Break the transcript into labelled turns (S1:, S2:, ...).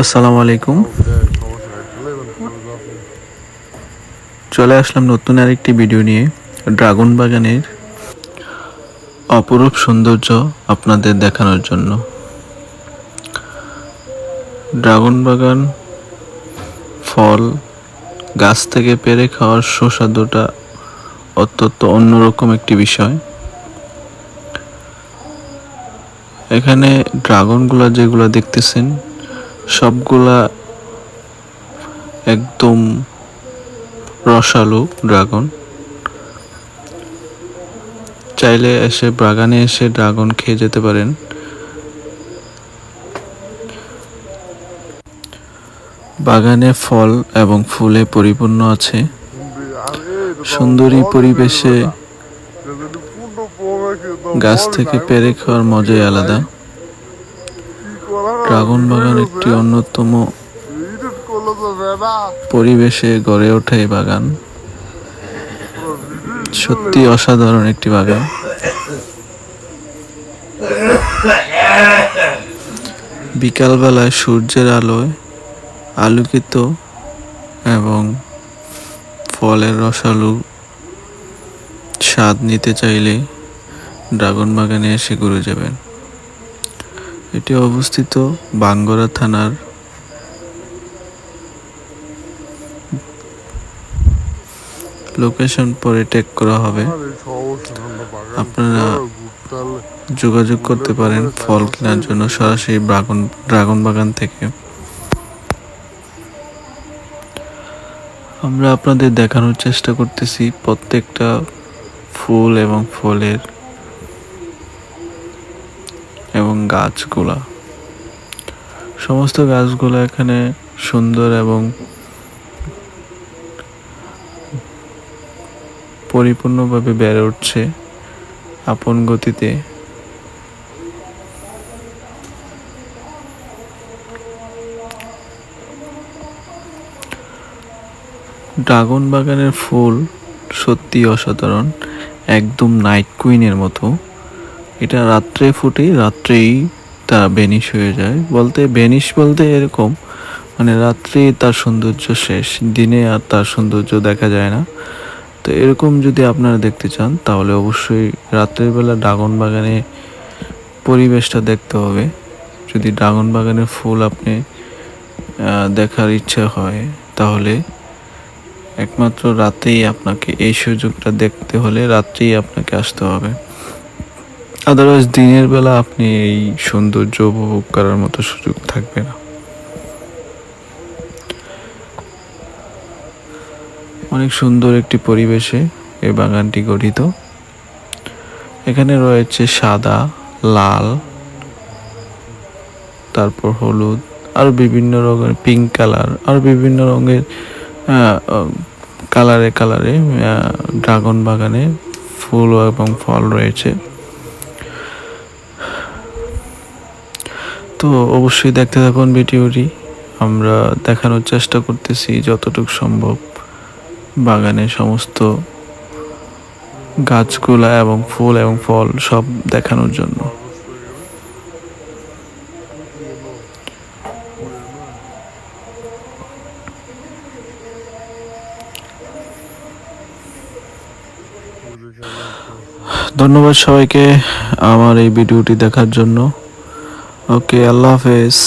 S1: আসসালামু আলাইকুম। চলে আসলাম নতুন আরেকটি ভিডিও নিয়ে। ড্রাগন বাগানের অপরূপ সৌন্দর্য আপনাদের দেখানোর জন্য। ড্রাগন বাগান ফল, গাছ থেকে পেরে খাওয়ার সুস্বাদুটা অত্যন্ত অন্যরকম একটি বিষয়। এখানে ড্রাগনগুলা যেগুলা দেখতেছেন সবগুলা একদম রসালো ড্রাগন। চাইলে এসে বাগানে এসে ড্রাগন খেয়ে যেতে পারেন। বাগানে ফল এবং ফুলে পরিপূর্ণ আছে। সুন্দরী পরিবেশে গাছ থেকে পেরে খাওয়ার মজাই আলাদা। ড্রাগন বাগান একটি অন্যতম পরিবেশে গড়ে ওঠে এই বাগান। সত্যি অসাধারণ একটি বাগান। বিকালবেলায় সূর্যের আলোয় আলোকিত এবং ফলের রসালু স্বাদ নিতে চাইলে ড্রাগন বাগানে এসে ঘুরে যাবেন। এটি অবস্থিত বাঙ্গরা থানার লোকেশন পরে ট্যাগ করা হবে। আপনারা যোগাযোগ করতে পারেন ফল কেনার জন্য সরাসরি ড্রাগন ড্রাগন বাগান থেকে। আমরা আপনাদের দেখানোর চেষ্টা করতেছি প্রত্যেকটা ফুল এবং ফলের গাছগুলা। সমস্ত গাছগুলো এখানে সুন্দর এবং পরিপূর্ণভাবে বেড়ে উঠছে আপন গতিতে। ড্রাগন বাগানের ফুল সত্যি অসাধারণ, একদম নাইট কুইনের মতো। এটা রাত্রে ফুটে, রাত্রেই তা বেনিশ হয়ে যায়। বলতে বেনিশ বলতে এরকম মানে রাত্রে তার সৌন্দর্য শেষ, দিনে আর তার সৌন্দর্য দেখা যায় না। তো এরকম যদি আপনারা দেখতে চান, তাহলে অবশ্যই রাত্রের বেলা ড্রাগন বাগানে পরিবেশটা দেখতে হবে। যদি ড্রাগন বাগানের ফুল আপনি দেখার ইচ্ছা হয়, তাহলে একমাত্র রাতেই আপনাকে এই সুযোগটা দেখতে হলে রাত্রেই আপনাকে আসতে হবে। আদারওয়াইজ দিনের বেলা আপনি এই সৌন্দর্য উপভোগ করার মতো সুযোগ থাকবে না। অনেক সুন্দর একটি পরিবেশে এই বাগানটি গঠিত। এখানে রয়েছে সাদা, লাল, তারপর হলুদ, আর বিভিন্ন রঙের পিঙ্ক কালার আর বিভিন্ন রঙের কালারে কালারে ড্রাগন বাগানে ফুল এবং ফল রয়েছে। তো অবশ্যই দেখতে থাকুন ভিডিওটি। আমরা দেখানোর চেষ্টা করতেছি যতটুকু সম্ভব। বাগানে সমস্ত গাছগুলা এবং ফুল এবং ফল সব দেখানোর জন্য। ধন্যবাদ সবাইকে আমার এই ভিডিওটি দেখার জন্য। ওকে আল্লাহ হাফেজ